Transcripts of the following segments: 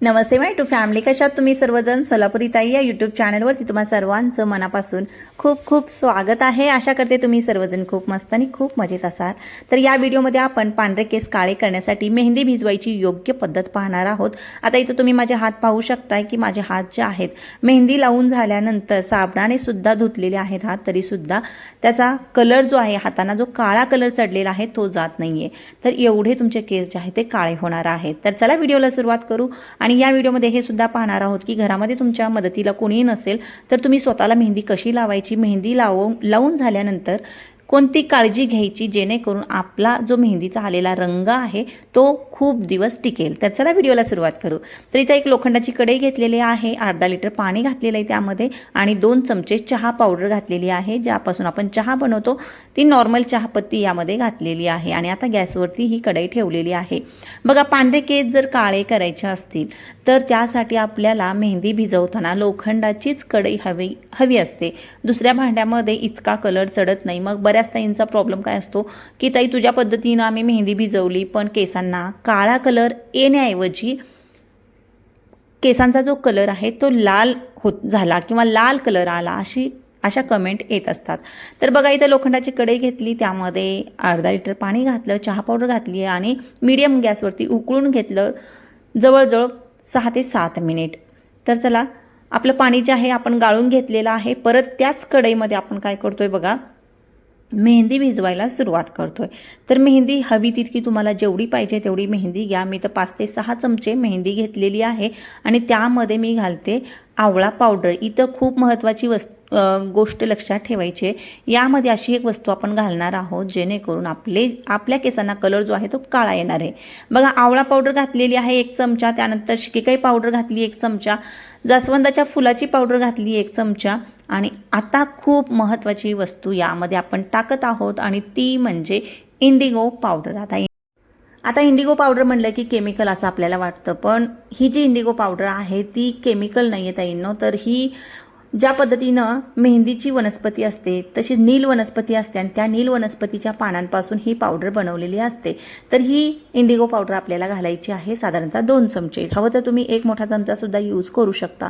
Namaste my to family. कशात तुम्ही सर्वजण? सोलापुरी ताई या यूट्यूब चॅनलवरती तुम्हा सर्वांचं मनापासून खूप खूप स्वागत आहे. आशा करते तुम्ही सर्वजण खूप मस्त आणि खूप मजेत असाल. तर या व्हिडिओमध्ये आपण पांढरे केस काळे करण्यासाठी मेहंदी भिजवायची योग्य पद्धत पाहणार आहोत. आता इथं तुम्ही माझे हात पाहू शकताय की माझे हात जे आहेत मेहंदी लावून झाल्यानंतर साबणाने सुद्धा धुतलेले आहेत हात तरीसुद्धा त्याचा कलर जो आहे हाताना जो काळा कलर चढलेला आहे तो जात नाहीये. तर एवढे तुमचे केस जे आहेत ते काळे होणार आहेत. तर चला व्हिडिओला सुरुवात करू आणि या व्हिडिओमध्ये हे सुद्धा पाहणार आहोत की घरामध्ये तुमच्या मदतीला कोणीही नसेल तर तुम्ही स्वतःला मेहंदी कशी लावायची? मेहंदी लावून लावून झाल्यानंतर कोणती काळजी घ्यायची जेणेकरून आपला जो मेहंदीचा आलेला रंग आहे तो खूप दिवस टिकेल. तर चला व्हिडिओला सुरुवात करू. तर इथं एक लोखंडाची कढई घेतलेली आहे अर्धा लिटर पाणी घातलेलं आहे त्यामध्ये आणि दोन चमचे चहा पावडर घातलेली आहे ज्यापासून आपण चहा बनवतो. ती नॉर्मल चहापत्ती यामध्ये घातलेली आहे आणि आता गॅसवरती ही कढई ठेवलेली आहे. बघा पांढरे केस जर काळे करायचे असतील तर त्यासाठी आपल्याला मेहंदी भिजवताना लोखंडाचीच कढई हवी हवी असते. दुसऱ्या भांड्यामध्ये इतका कलर चढत नाही मग बऱ्याच ताईंचा प्रॉब्लेम काय असतो? की ताई तुझ्या पद्धतीनं आम्ही मेहंदी भिजवली पण केसांना काळा कलर येण्याऐवजी केसांचा जो कलर आहे तो लाल होत झाला किंवा लाल कलर आला अशी अशा कमेंट येत असतात. तर बघा इथं लोखंडाची कढई घेतली त्यामध्ये अर्धा लिटर पाणी घातलं चहा पावडर घातली आणि मीडियम गॅसवरती उकळून घेतलं जवळजवळ सहा ते सात मिनिट तर चला आपलं पाणी जे आहे आपण गाळून घेतलेलं आहे. परत त्याच कढईमध्ये आपण काय करतोय बघा मेहंदी भिजवायला सुरुवात आहे तर मेहंदी हवी तितकी तुम्हाला जेवढी पाहिजे तेवढी मेहंदी घ्या. मी तर पाच ते सहा चमचे मेहंदी घेतलेली आहे आणि त्यामध्ये मी घालते आवळा पावडर. इथं खूप महत्त्वाची वस् गोष्ट लक्षात ठेवायची आहे. यामध्ये अशी एक वस्तू आपण घालणार आहोत जेणेकरून आपले आपल्या केसांना कलर जो आहे तो काळा येणार आहे. बघा आवळा पावडर घातलेली आहे एक चमचा. त्यानंतर शिकेकाई पावडर घातली एक चमचा. जास्वंदाच्या फुलाची पावडर घातली एक चमचा. आणि आता खूप महत्त्वाची वस्तू यामध्ये आपण टाकत आहोत आणि ती म्हणजे इंडिगो पावडर आता आता इंडिगो पावडर म्हणलं की केमिकल असं आपल्याला वाटतं पण ही जी इंडिगो पावडर आहे ती केमिकल नाही आहे ताईंनो तर ही ज्या पद्धतीनं मेहंदीची वनस्पती असते तशी नील वनस्पती असते आणि त्या नील वनस्पतीच्या पानांपासून ही पावडर बनवलेली असते. तर ही इंडिगो पावडर आपल्याला घालायची आहे साधारणतः दोन चमचे. हवं तर तुम्ही एक मोठा चमचासुद्धा यूज करू शकता.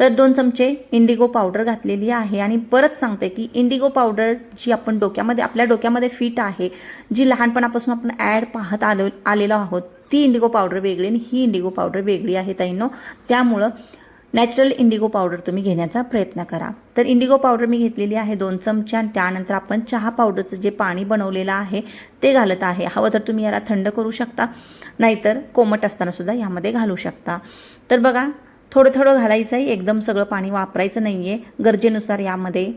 तर दोन चमचे इंडिगो पावडर घातलेली आहे आणि परत सांगते की इंडिगो पावडर जी आपण डोक्यामध्ये आपल्या डोक्यामध्ये फिट आहे जी लहानपणापासून आपण ॲड पाहत आलो आलेलो आहोत ती इंडिगो पावडर वेगळी आणि ही इंडिगो पावडर वेगळी आहे ताईनो. त्यामुळं नॅचरल इंडिगो पावडर तुम्ही घेण्याचा प्रयत्न करा. तर इंडिगो पावडर मी घेतलेली आहे दोन चमचे आणि त्यानंतर आपण चहा पावडरचं जे पाणी बनवलेलं आहे ते घालत आहे. हवं तर तुम्ही याला थंड करू शकता नाहीतर कोमट असताना सुद्धा यामध्ये घालू शकता. तर बघा थोडं थोडं घालायचं आहे एकदम सगळं पाणी वापरायचं नाही आहे गरजेनुसार यामध्ये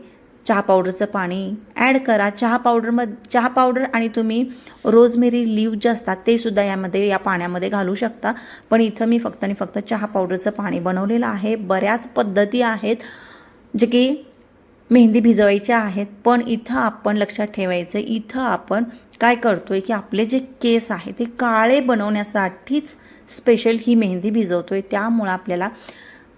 चहा पावडरचं पाणी ॲड करा. चहा पावडरमध्ये चहा पावडर आणि तुम्ही रोजमेरी लीव जे असतात ते सुद्धा यामध्ये या पाण्यामध्ये घालू शकता. पण इथं मी फक्त आणि फक्त चहा पावडरचं पाणी बनवलेलं आहे. बऱ्याच पद्धती आहेत जे की मेहंदी भिजवायच्या आहेत. पण इथं आपण लक्षात ठेवायचं इथं आपण काय करतो आहे की आपले जे केस आहे ते काळे बनवण्यासाठीच स्पेशल ही मेहंदी भिजवतो आहे त्यामुळं आपल्याला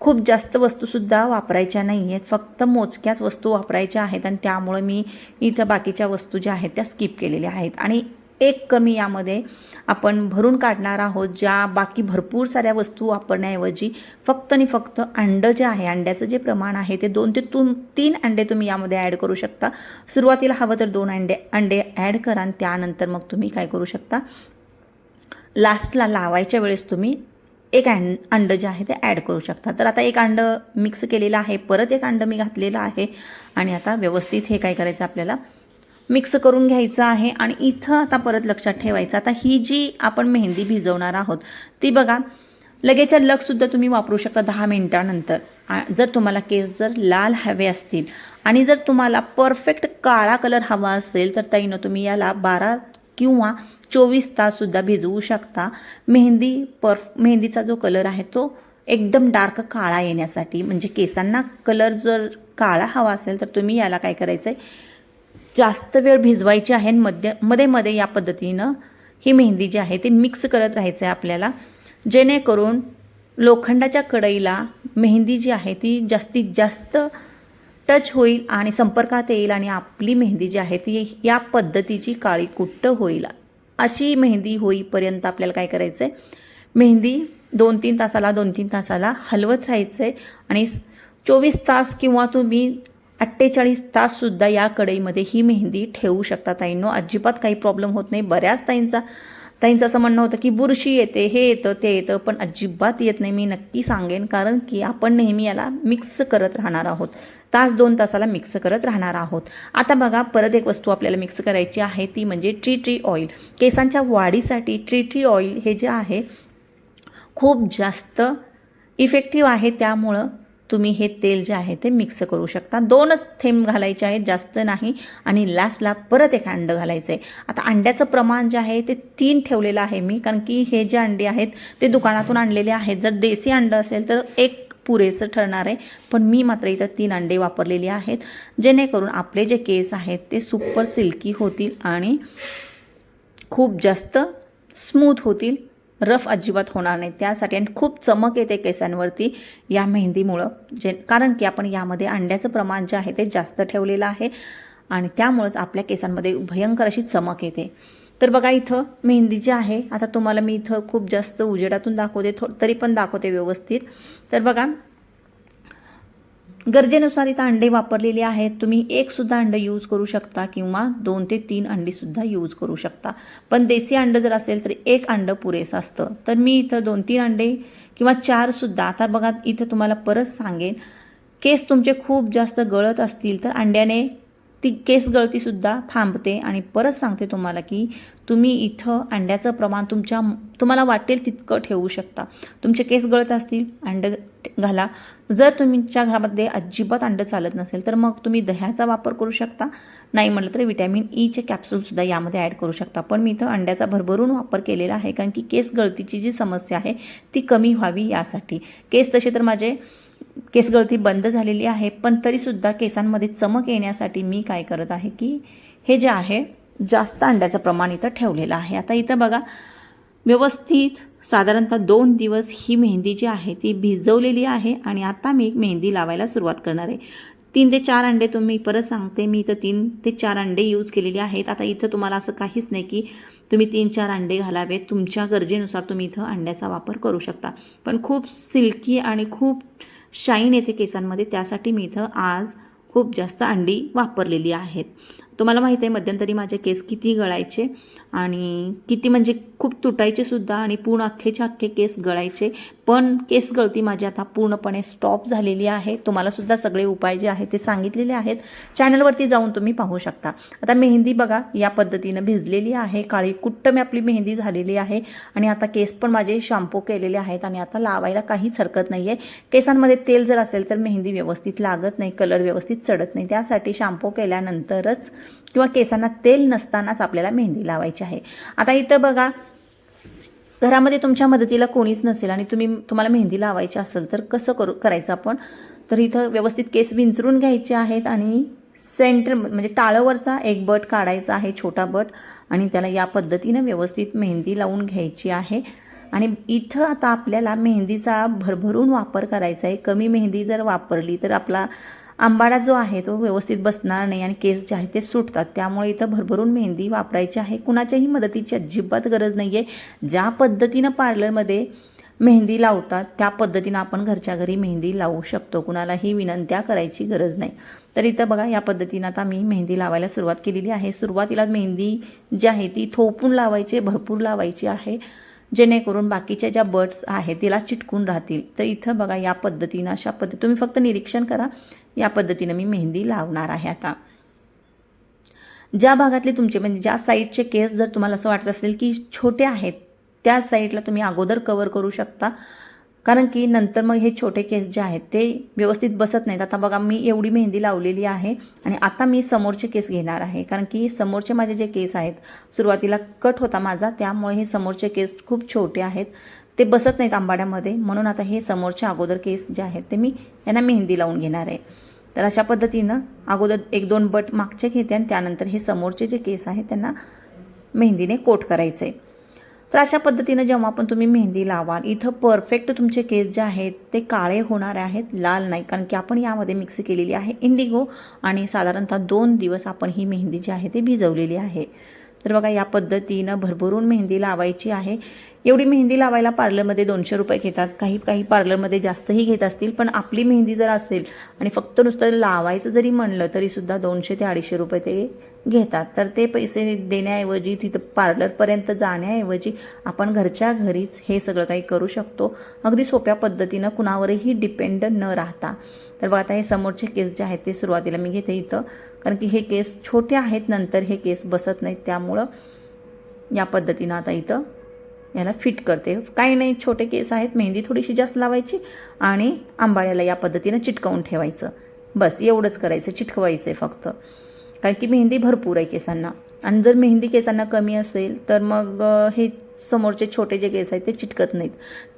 खूप जास्त वस्तूसुद्धा वापरायच्या नाही आहेत फक्त मोजक्याच वस्तू वापरायच्या आहेत आणि त्यामुळं मी इथं बाकीच्या वस्तू ज्या आहेत त्या स्किप केलेल्या आहेत. आणि एक कमी यामध्ये आपण भरून काढणार आहोत ज्या बाकी भरपूर साऱ्या वस्तू वापरण्याऐवजी फक्त आणि फक्त अंडं जे आहे अंड्याचं जे प्रमाण आहे ते दोन ते तुम तीन अंडे तुम्ही यामध्ये ॲड करू शकता. सुरुवातीला हवं तर दोन अंडे अंडे ॲड करा आणि त्यानंतर मग तुम्ही काय करू शकता? लास्टला लावायच्या वेळेस तुम्ही एक अँड अंडं जे आहे ते ॲड करू शकता. तर आता एक अंडं मिक्स केलेलं आहे परत एक अंडं मी घातलेलं आहे. आणि आता व्यवस्थित हे काय करायचं आपल्याला? मिक्स करून घ्यायचं आहे आणि इथं आता परत लक्षात ठेवायचं. आता ही जी आपण मेहंदी भिजवणार आहोत ती बघा लगेच्या लगसुद्धा तुम्ही वापरू शकता दहा मिनिटानंतर. जर तुम्हाला केस जर लाल हवे असतील आणि जर तुम्हाला परफेक्ट काळा कलर हवा असेल तर ताईनं तुम्ही याला बारा किंवा चोवीस ताससुद्धा भिजवू शकता. मेहंदी परफ मेहंदीचा जो कलर आहे तो एकदम डार्क काळा येण्यासाठी म्हणजे केसांना कलर जर काळा हवा असेल तर तुम्ही याला काय करायचं आहे जास्त वेळ भिजवायची आहे आणि मध्यमध्ये मध्ये या पद्धतीनं ही मेहंदी जी आहे ती मिक्स करत राहायचं आहे आपल्याला. जेणेकरून लोखंडाच्या कढईला मेहंदी जी आहे ती जास्तीत जास्त टच होईल आणि संपर्कात येईल आणि आपली मेहंदी जी आहे ती या पद्धतीची काळी कुट्ट होईल. अशी मेहंदी होईपर्यंत आपल्याला काय करायचं आहे मेहंदी दोन तीन तासाला दोन तीन तासाला हलवत राहायचं आहे आणि चोवीस तास किंवा तुम्ही अठ्ठेचाळीस ताससुद्धा या कढईमध्ये ही मेहंदी ठेवू शकता ताईंनो. अजिबात काही प्रॉब्लेम होत नाही. बऱ्याच ताईंचा ताईंचं असं म्हणणं होतं की बुरशी येते हे येतं ते येतं पण अजिबात येत नाही मी नक्की सांगेन कारण की आपण नेहमी याला मिक्स करत राहणार आहोत. तास दोन तासाला मिक्स करत राहणार आहोत. आता बघा परत एक वस्तू आपल्याला मिक्स करायची आहे ती म्हणजे ट्री ट्री ऑइल केसांच्या वाढीसाठी ट्री ट्री ऑइल हे जे आहे खूप जास्त इफेक्टिव्ह आहे त्यामुळं तुम्ही हे तेल जे आहे ते मिक्स करू शकता. दोनच थेंब घालायचे आहेत जास्त नाही. आणि लास्टला परत एक अंडं घालायचं आहे आता अंड्याचं प्रमाण जे आहे ते तीन ठेवलेलं आहे मी कारण की हे जे अंडे आहेत ते दुकानातून आणलेले आहेत. जर देसी अंडं असेल तर एक पुरेसं ठरणार आहे पण मी मात्र इथं तीन अंडे वापरलेली आहेत. जेणेकरून आपले जे केस आहेत ते सुपर सिल्की होतील आणि खूप जास्त स्मूथ होतील. रफ अजिबात होणार नाही. त्यासाठी आणि खूप चमक येते केसांवरती या मेहंदीमुळं. जे कारण की आपण यामध्ये अंड्याचं प्रमाण जे आहे ते जास्त ठेवलेलं आहे आणि त्यामुळंच आपल्या केसांमध्ये भयंकर अशी चमक येते. तर बघा इथं मेहंदी जी आहे आता तुम्हाला मी इथं खूप जास्त उजेडातून दाखवते थो तरी पण दाखवते व्यवस्थित. तर बघा गरजेनुसार इथं अंडे वापरलेले आहेत. तुम्ही एक सुद्धा यूज करू शकता किंवा दोन ते तीन अंडी सुद्धा यूज करू शकता. पण देसी अंडं जर असेल तर एक अंडं पुरेसं असतं. तर मी इथं दोन तीन अंडे किंवा चार सुद्धा आता बघा इथं तुम्हाला परत सांगेन. केस तुमचे खूप जास्त गळत असतील तर अंड्याने ती केस गळतीसुद्धा थांबते आणि परत सांगते तुम्हाला की तुम्ही इथं अंड्याचं प्रमाण तुमच्या तुम्हाला वाटेल तितकं ठेवू शकता. तुमचे केस गळत असतील अंड घाला. जर तुमच्या घरामध्ये अजिबात अंड चालत नसेल तर मग तुम्ही दह्याचा वापर करू शकता. नाही म्हटलं तर विटॅमिन ईचे कॅप्सूलसुद्धा यामध्ये ॲड करू शकता. पण मी इथं अंड्याचा भरभरून वापर केलेला आहे कारण की केस गळतीची जी समस्या आहे ती कमी व्हावी यासाठी. केस तसे तर माझे केसगळती बंद झालेली आहे पण तरीसुद्धा केसांमध्ये चमक येण्यासाठी मी काय करत आहे की हे जे आहे जास्त अंड्याचं प्रमाण इथं ठेवलेलं आहे. आता इथं बघा व्यवस्थित साधारणतः दोन दिवस ही मेहंदी जी आहे ती भिजवलेली आहे आणि आता मी मेहंदी लावायला सुरुवात करणार आहे. तीन ते चार अंडे तुम्ही परत सांगते मी इथं तीन ते चार अंडे यूज केलेले आहेत. आता इथं तुम्हाला असं काहीच नाही की तुम्ही तीन चार अंडे घालावेत तुमच्या गरजेनुसार तुम्ही इथं अंड्याचा वापर करू शकता. पण खूप सिल्की आणि खूप शाईन येते केसांमध्ये त्यासाठी मी इथं आज खूप जास्त अंडी वापरलेली आहेत. तुम्हाला माहीत आहे मध्यंतरी माझे केस किती गळायचे आणि किती म्हणजे खूप तुटायचे सुद्धा आणि पूर्ण अख्खेच्या अख्खे केस गळायचे. पण केस गळती माझी आता पूर्णपणे स्टॉप झालेली आहे. तुम्हाला सुद्धा सगळे उपाय जे आहेत ते सांगितलेले आहेत. चॅनलवरती जाऊन तुम्ही पाहू शकता. आता मेहंदी बघा या पद्धतीनं भिजलेली आहे. काळी कुट्ट मी आपली मेहंदी झालेली आहे. आणि आता केस पण माझे शॅम्पू केलेले आहेत आणि आता लावायला काहीच हरकत नाही आहे केसांमध्ये तेल जर असेल तर मेहंदी व्यवस्थित लागत नाही कलर व्यवस्थित चढत नाही. त्यासाठी शॅम्पू केल्यानंतरच किंवा केसांना तेल नसतानाच आपल्याला मेहंदी लावायची आहे. आता इथं बघा घरामध्ये तुमच्या मदतीला कोणीच नसेल आणि तुम्ही तुम्हाला मेहंदी लावायची असेल तर कसं करू करायचं आपण? तर इथं व्यवस्थित केस विंचरून घ्यायचे आहेत आणि सेंटर म्हणजे टाळवरचा एक बट काढायचा आहे छोटा बट आणि त्याला या पद्धतीनं व्यवस्थित मेहंदी लावून घ्यायची आहे. आणि इथं आता आपल्याला मेहंदीचा भरभरून वापर करायचा आहे. कमी मेहंदी जर वापरली तर आपला आंबाडा जो आहे तो व्यवस्थित बसणार नाही आणि केस जे आहेत ते सुटतात. त्यामुळे इथं भरभरून मेहंदी वापरायची आहे. कुणाच्याही मदतीची अजिबात गरज नाही आहे ज्या पद्धतीनं पार्लरमध्ये मेहंदी लावतात त्या पद्धतीनं आपण घरच्या घरी मेहंदी लावू शकतो. कुणालाही विनंत्या करायची गरज नाही. तर इथं बघा या पद्धतीनं आता मी मेहंदी लावायला सुरुवात केलेली आहे. सुरुवातीला मेहंदी जी आहे ती थोपून लावायची भरपूर लावायची आहे. जेणेकरून बाकीच्या ज्या बर्ड्स आहेत तिला चिटकून राहतील. तर इथं बघा या पद्धतीनं अशा पद्धती तुम्ही फक्त निरीक्षण करा. या पद्धतीनं मी मेहंदी लावणार आहे आता. ज्या भागातले तुमचे म्हणजे ज्या साईडचे केस जर तुम्हाला असं वाटत असेल की छोटे आहेत त्या साईडला तुम्ही अगोदर कवर करू शकता. कारण की नंतर मग हे छोटे केस जे आहेत ते व्यवस्थित बसत नाहीत. आता बघा मी एवढी मेहंदी लावलेली आहे आणि आता मी समोरचे केस घेणार आहे. कारण की समोरचे माझे जे केस आहेत सुरुवातीला कट होता माझा त्यामुळे हे समोरचे केस खूप छोटे आहेत. ते बसत नाहीत आंबाड्यामध्ये. म्हणून आता हे समोरचे अगोदर केस जे आहेत ते मी यांना मेहंदी लावून घेणार आहे. तर अशा पद्धतीनं अगोदर एक दोन बट मागचे घेते आणि त्यानंतर हे समोरचे जे केस आहेत त्यांना मेहंदीने कोट करायचं आहे तर अशा पद्धतीनं जेव्हा पण तुम्ही मेहंदी लावाल इथं परफेक्ट तुमचे केस जे आहेत ते काळे होणार आहेत लाल नाही. कारण की आपण यामध्ये मिक्स केलेली आहे इंडिगो आणि साधारणतः दोन दिवस आपण ही मेहंदी जी आहे ती भिजवलेली आहे. तर बघा या पद्धतीनं भरभरून मेहंदी लावायची आहे. एवढी मेहंदी लावायला पार्लरमध्ये दोनशे रुपये घेतात. काही काही पार्लरमध्ये जास्तही घेत असतील पण आपली मेहंदी जर असेल आणि फक्त नुसतं लावायचं जरी म्हणलं तरीसुद्धा दोनशे ते अडीचशे रुपये ते घेतात. तर ते पैसे देण्याऐवजी तिथं पार्लरपर्यंत जाण्याऐवजी आपण घरच्या घरीच हे सगळं काही करू शकतो. अगदी सोप्या पद्धतीनं कुणावरही डिपेंड न राहता. तर बघा आता हे समोरचे केस जे आहेत ते सुरुवातीला मी घेते इथं. कारण की हे केस छोटे आहेत नंतर हे केस बसत नाहीत त्यामुळं या पद्धतीनं आता इथं याला फिट करते. काही नाही छोटे केस आहेत मेहंदी थोडीशी जास्त लावायची आणि आंबाळ्याला या पद्धतीनं चिटकवून ठेवायचं. बस एवढंच करायचं चिटकवायचं आहे फक्त. कारण की मेहंदी भरपूर आहे केसांना. आणि जर मेहंदी केसांना कमी असेल तर मग हे समोरचे छोटे जे केस आहेत ते चिटकत नाहीत.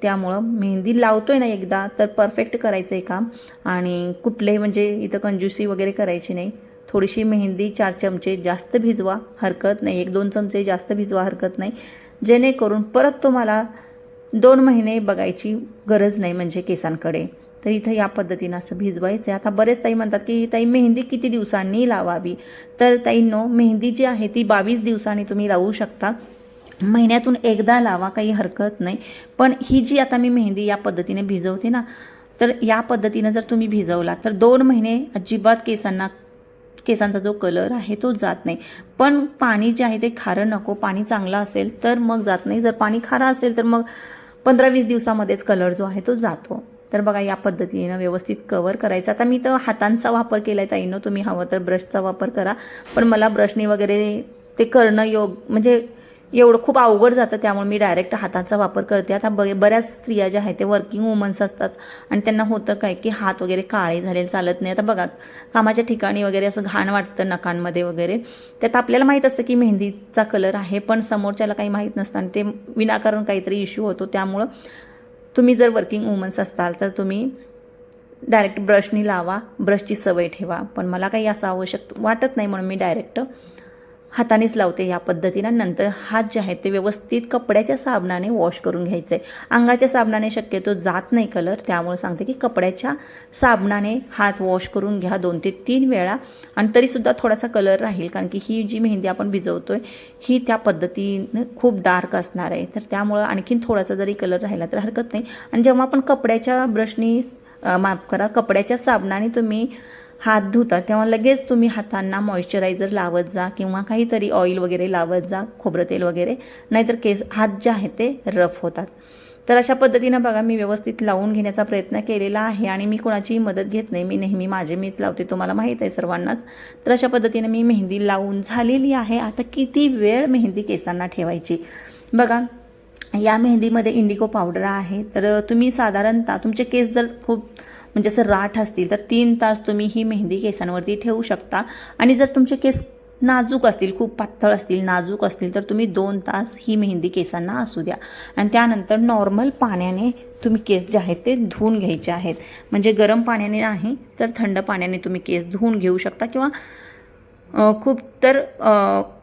त्यामुळं मेहंदी लावतोय ना एकदा तर परफेक्ट करायचं आहे काम. आणि कुठलेही म्हणजे इथं कंजूसी वगैरे करायची नाही. थोडीशी मेहंदी चार चमचे जास्त भिजवा हरकत नाही. एक दोन चमचे जास्त भिजवा हरकत नाही. जेणेकरून परत तुम्हाला दोन महिने बघायची गरज नाही म्हणजे केसांकडे. तर इथं या पद्धतीनं असं भिजवायचं आहे आता बरेच ताई म्हणतात की ताई मेहंदी किती दिवसांनी लावावी? तर ताईंनो मेहंदी जी आहे ती बावीस दिवसांनी तुम्ही लावू शकता. महिन्यातून एकदा लावा काही हरकत नाही. पण ही जी आता मी मेहंदी या पद्धतीने भिजवते ना तर या पद्धतीनं जर तुम्ही भिजवला तर दोन महिने अजिबात केसांना केसांचा जो कलर आहे तो जात नाही. पण पाणी जे आहे ते खारं नको पाणी चांगलं असेल तर मग जात नाही. जर पाणी खारं असेल तर मग पंधरा वीस दिवसामध्येच कलर जो आहे तो जातो. तर बघा या पद्धतीनं व्यवस्थित कवर करायचं. आता मी तर हातांचा वापर केला आहे ताईनं तुम्ही हवं तर ब्रशचा वापर करा. पण मला ब्रशने वगैरे ते करणं योग म्हणजे एवढं खूप अवघड जातं त्यामुळे मी डायरेक्ट हाताचा वापर करते. आता ब बऱ्याच स्त्रिया ज्या आहेत ते वर्किंग वुमन्स असतात. आणि त्यांना होतं काय की हात वगैरे काळे झालेले चालत नाही. आता बघा कामाच्या ठिकाणी वगैरे असं घाण वाटतं नकांमध्ये वगैरे. त्यात आपल्याला माहीत असतं की मेहंदीचा कलर आहे पण समोरच्याला काही माहीत नसतं आणि ते विनाकारण काहीतरी इश्यू होतो. त्यामुळं तुम्ही जर वर्किंग वुमन्स असताल तर तुम्ही डायरेक्ट ब्रशनी लावा ब्रशची सवय ठेवा. पण मला काही असं आवश्यक वाटत नाही म्हणून मी डायरेक्ट हातानेच लावते या पद्धतीनं. नंतर हात जे आहेत ते व्यवस्थित कपड्याच्या साबणाने वॉश करून घ्यायचे. अंगाच्या साबणाने शक्यतो जात नाही कलर त्यामुळे सांगते की कपड्याच्या साबणाने हात वॉश करून घ्या दोन ते तीन वेळा. आणि तरीसुद्धा थोडासा कलर राहील कारण की ही जी मेहंदी आपण भिजवतो आहे ही त्या पद्धतीनं खूप डार्क असणार आहे. तर त्यामुळं आणखीन थोडासा जरी कलर राहिला तर हरकत नाही. आणि जेव्हा आपण कपड्याच्या ब्रशनी माफ करा कपड्याच्या साबणाने तुम्ही हात धुता तेव्हा लगेच तुम्ही हातांना मॉइश्चरायझर लावत जा किंवा काहीतरी ऑइल वगैरे लावत जा खोबरं तेल वगैरे. नाहीतर केस हात जे आहेत ते रफ होतात. तर अशा पद्धतीनं बघा मी व्यवस्थित लावून घेण्याचा प्रयत्न केलेला आहे आणि मी कोणाचीही मदत घेत नाही. मी नेहमी माझे मीच लावते तुम्हाला माहीत आहे सर्वांनाच. तर अशा पद्धतीनं मी मेहंदी लावून झालेली आहे. आता किती वेळ मेहंदी केसांना ठेवायची? बघा या मेहंदीमध्ये इंडिगो पावडर आहे. तर तुम्ही साधारणतः तुमचे केस जर खूप म्हणजे असं राठ असतील तर तीन तास तुम्ही ही मेहंदी केसांवरती ठेवू शकता. आणि जर तुमचे केस नाजूक असतील खूप पातळ असतील नाजूक असतील तर तुम्ही दोन तास ही मेहंदी केसांना असू द्या. आणि त्यानंतर नॉर्मल पाण्याने तुम्ही केस जे आहेत ते धुवून घ्यायचे आहेत. म्हणजे गरम पाण्याने नाही तर थंड पाण्याने तुम्ही केस धुवून घेऊ शकता किंवा खूप तर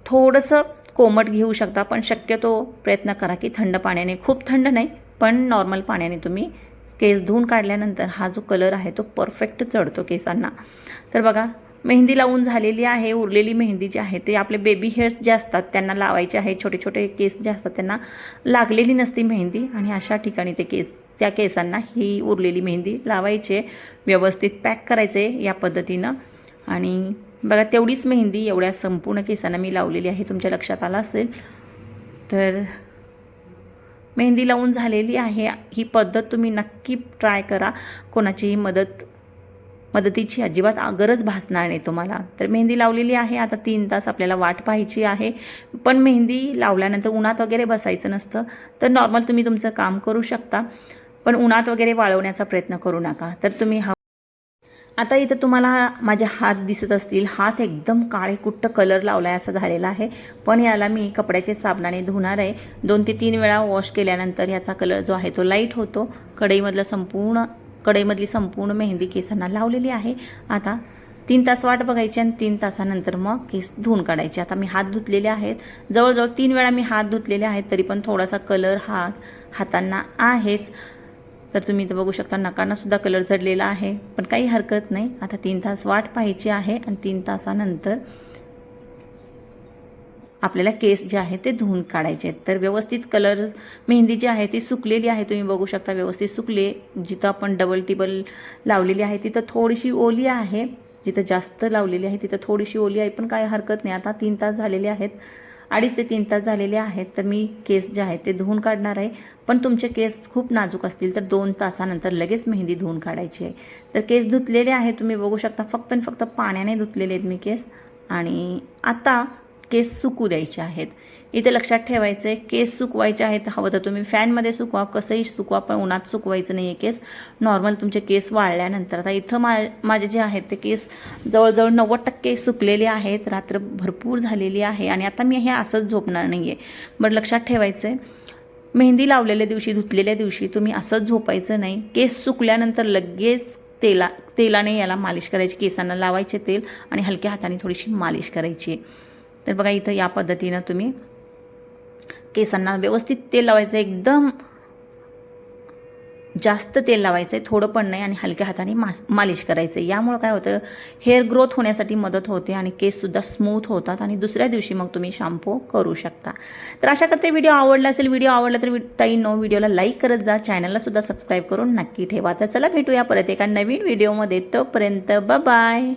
थोडंसं कोमट घेऊ शकता. पण शक्यतो प्रयत्न करा की थंड पाण्याने. खूप थंड नाही पण नॉर्मल पाण्याने तुम्ही केस धुवून काढल्यानंतर हा जो कलर आहे तो परफेक्ट चढतो केसांना. तर बघा मेहंदी लावून झालेली आहे उरलेली मेहंदी जी आहे ते आपले बेबी हेअर्स जे असतात त्यांना लावायचे आहे छोटे छोटे केस जे असतात त्यांना लागलेली नसती मेहंदी आणि अशा ठिकाणी ते केस त्या केसांना ही उरलेली मेहंदी लावायची आहे व्यवस्थित पॅक करायचे या पद्धतीनं. आणि बघा तेवढीच मेहंदी एवढ्या संपूर्ण केसांना मी लावलेली आहे तुमच्या लक्षात आलं असेल. तर मेहंदी लावून झालेली आहे. ही पद्धत तुम्ही नक्की ट्राय करा. कोणाचीही मदत मदतीची अजिबात आ- गरज भासणार नाही तुम्हाला. तर मेहंदी लावलेली आहे. आता तीन तास आपल्याला वाट पाहायची आहे. पण मेहंदी लावल्यानंतर उन्हात वगैरे बसायचं नसतं. तर नॉर्मल तुम्ही तुमचं काम करू शकता. पण उन्हात वगैरे वाळवण्याचा प्रयत्न करू नका. तर तुम्ही हा आता इथं तुम्हाला माझे हात दिसत असतील. हात एकदम काळे कुट्ट कलर लावला आहे असा झालेला आहे. पण याला मी कपड्याचे साबणाने धुणार आहे. दोन ते तीन वेळा वॉश केल्यानंतर ह्याचा कलर जो आहे तो लाइट होतो. कढईमधलं संपूर्ण कढईमधली संपूर्ण मेहंदी केसांना लावलेली आहे. आता तीन तास वाट बघायची आणि तीन तासानंतर मग केस धुवून काढायचे. आता मी हात धुतलेले आहेत. जवळजवळ तीन वेळा मी हात धुतलेले आहेत तरी पण थोडासा कलर हा हातांना आहेच. तर तुम्ही इथं बघू शकता नकांनासुद्धा कलर चढलेला आहे. पण काही हरकत नाही. आता तीन तास वाट पाहायची आहे आणि तीन तासानंतर आपल्याला केस जे आहे ते धुवून काढायचे आहेत. तर व्यवस्थित कलर मेहंदी जी आहे ती सुकलेली आहे. तुम्ही बघू शकता व्यवस्थित सुकले. जिथं आपण डबल टिबल लावलेली आहे तिथं थोडीशी ओली आहे. जिथं जास्त लावलेली आहे तिथं थोडीशी ओली आहे. पण काय हरकत नाही. आता तीन तास झालेले आहेत. अडीच ते तीन तास झालेले आहेत तर मी केस जे आहेत ते धुवून काढणार आहे. पण तुमचे केस खूप नाजूक असतील तर दोन तासानंतर लगेच मेहंदी धुवून काढायची आहे. तर केस धुतलेले आहे तुम्ही बघू शकता फक्त आणि फक्त पाण्याने धुतलेले आहेत मी केस. आणि आता केस सुकू द्यायचे आहेत. इथे लक्षात ठेवायचं आहे केस सुकवायचे आहेत. हवं तर तुम्ही फॅनमध्ये सुकवा कसंही सुकवा पण उन्हात सुकवायचं नाही आहे केस. नॉर्मल तुमचे केस वाळल्यानंतर. आता इथं मा माझे जे आहेत ते केस जवळजवळ नव्वद टक्के सुकलेले आहेत. रात्र भरपूर झालेली आहे आणि आता मी हे असंच झोपणार नाही आहे बरं लक्षात ठेवायचं आहे मेहंदी लावलेल्या दिवशी धुतलेल्या दिवशी तुम्ही असंच झोपायचं नाही. केस सुकल्यानंतर लगेच तेला तेलाने याला मालिश करायची. केसांना लावायचे तेल आणि हलक्या हाताने थोडीशी मालिश करायची. तर बघा इथं या पद्धतीनं तुम्ही केसांना व्यवस्थित तेल लावायचं एकदम जास्त तेल लावायचं आहे थोडं पण नाही आणि हलक्या हाताने मास मालिश करायचं आहे यामुळं काय होतं हेअर ग्रोथ होण्यासाठी मदत होते आणि केससुद्धा स्मूथ होतात आणि दुसऱ्या दिवशी मग तुम्ही शॅम्पू करू शकता. तर अशा करते व्हिडिओ आवडला असेल व्हिडिओ आवडला तर ताई नो व्हिडिओला लाईक करत जा. चॅनलला सुद्धा सबस्क्राईब करून नक्की ठेवा. तर चला भेटूया परत एका नवीन व्हिडिओमध्ये. तोपर्यंत बाय